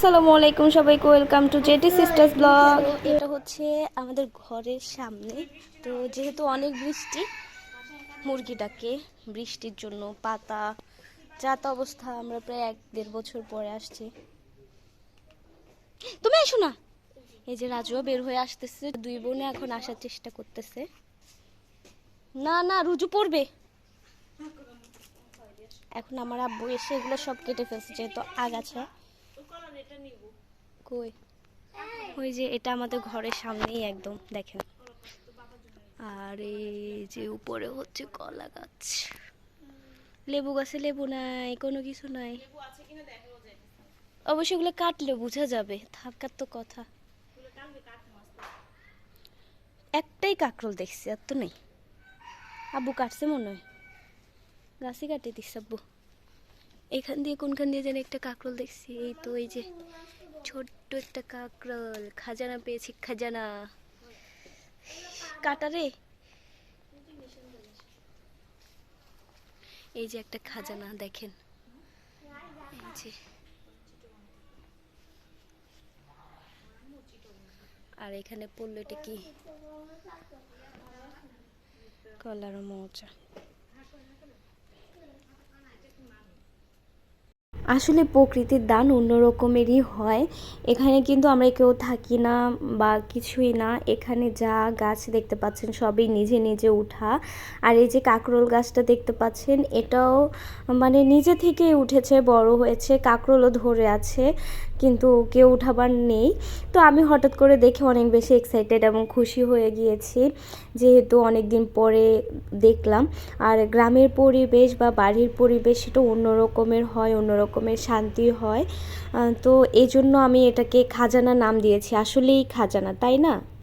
আসসালামু আলাইকুম সবাইকে welcome to JT sisters blog এটা হচ্ছে আমাদের ঘরের সামনে। তো যেহেতু অনেক বৃষ্টি, মুরগিটাকে বৃষ্টির জন্য পাতা যাত অবস্থা আমরা প্রায় এক দেড় বছর পরে আসছি। তুমি এসো না। এই যে রাজুও বের হয়ে আসতেছে, দুই বোনে এখন আসার চেষ্টা করতেছে। না না, রুজু পড়বে এখন আমার আব্বু এসে এগুলো সব কেটে ফেলছে, যেহেতু আগাছা। কই? ওই যে এটা আমাদের ঘরের সামনেই একদম দেখেন। আর এই যে উপরে হচ্ছে কলা গাছ। লেবু গাছে লেবু নাই কোনো কিছু নাই। অবশ্যই এগুলো কাটলে বোঝা যাবে থাকার তো কথা। একটাই কাকরোল দেখছি আর তো নেই। আব্বু কাটছে মনে হয়। গাছই কাটিয়ে দিচ্ছে আব্বু। এখান দিয়ে কোনখান দিয়ে যেন একটা কাকরোল দেখছি। এই তো এই যে ছোট্ট একটা কাকরোল। খাজানা পেয়েছি, খাজানা। কাটারে এই যে একটা খাজানা, দেখেন। যে। আর এখানে পড়ল এটা কি? কলার মোচা। আসলে প্রকৃতির দান অন্য রকমেরই হয়। এখানে কিন্তু আমরা কেউ থাকি না বা কিছুই না। এখানে যা গাছ দেখতে পাচ্ছেন সবই নিজে নিজে উঠা। আর এই যে কাকরোল গাছটা দেখতে পাচ্ছেন, এটাও মানে নিজে থেকেই উঠেছে, বড় হয়েছে, কাকরোলও ধরে আছে, কিন্তু কেউ উঠাবার নেই। তো আমি হঠাৎ করে দেখে অনেক বেশি এক্সাইটেড এবং খুশি হয়ে গিয়েছি, যেহেতু অনেক দিন পরে দেখলাম। আর গ্রামের পরিবেশ বা বাড়ির পরিবেশ সেটা অন্য রকমের হয়, অন্য রকমের শান্তি হয়। তো এই জন্য আমি এটাকে খাজানা নাম দিয়েছি। আসলেই খাজানা, তাই না?